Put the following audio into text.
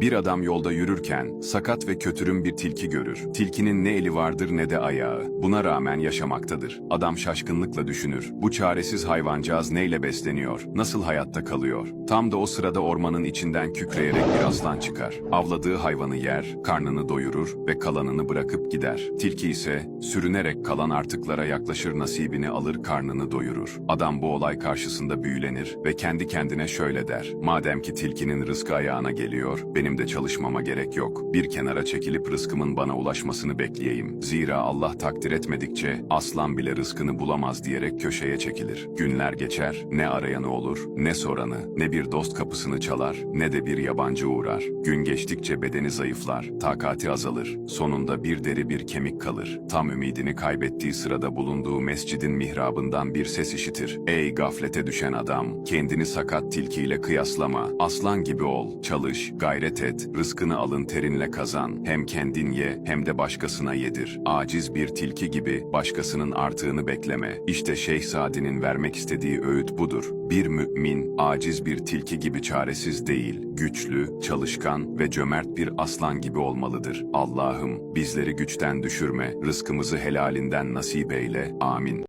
Bir adam yolda yürürken sakat ve kötürüm bir tilki görür. Tilkinin ne eli vardır ne de ayağı. Buna rağmen yaşamaktadır. Adam şaşkınlıkla düşünür. Bu çaresiz hayvancağız neyle besleniyor? Nasıl hayatta kalıyor? Tam da o sırada ormanın içinden kükreyerek bir aslan çıkar. Avladığı hayvanı yer, karnını doyurur ve kalanını bırakıp gider. Tilki ise sürünerek kalan artıklara yaklaşır nasibini alır karnını doyurur. Adam bu olay karşısında büyülenir ve kendi kendine şöyle der. Madem ki tilkinin rızkı ayağına geliyor, benim de çalışmama gerek yok. Bir kenara çekilip rızkımın bana ulaşmasını bekleyeyim. Zira Allah takdir etmedikçe aslan bile rızkını bulamaz diyerek köşeye çekilir. Günler geçer, ne arayanı olur, ne soranı, ne bir dost kapısını çalar, ne de bir yabancı uğrar. Gün geçtikçe bedeni zayıflar, takati azalır. Sonunda bir deri bir kemik kalır. Tam ümidini kaybettiği sırada bulunduğu mescidin mihrabından bir ses işitir. Ey gaflete düşen adam, kendini sakat tilkiyle kıyaslama. Aslan gibi ol, çalış, et, rızkını alın terinle kazan. Hem kendin ye hem de başkasına yedir. Aciz bir tilki gibi başkasının artığını bekleme. İşte Şeyh Sadi'nin vermek istediği öğüt budur. Bir mümin, aciz bir tilki gibi çaresiz değil, güçlü, çalışkan ve cömert bir aslan gibi olmalıdır. Allah'ım bizleri güçten düşürme, rızkımızı helalinden nasip eyle. Amin.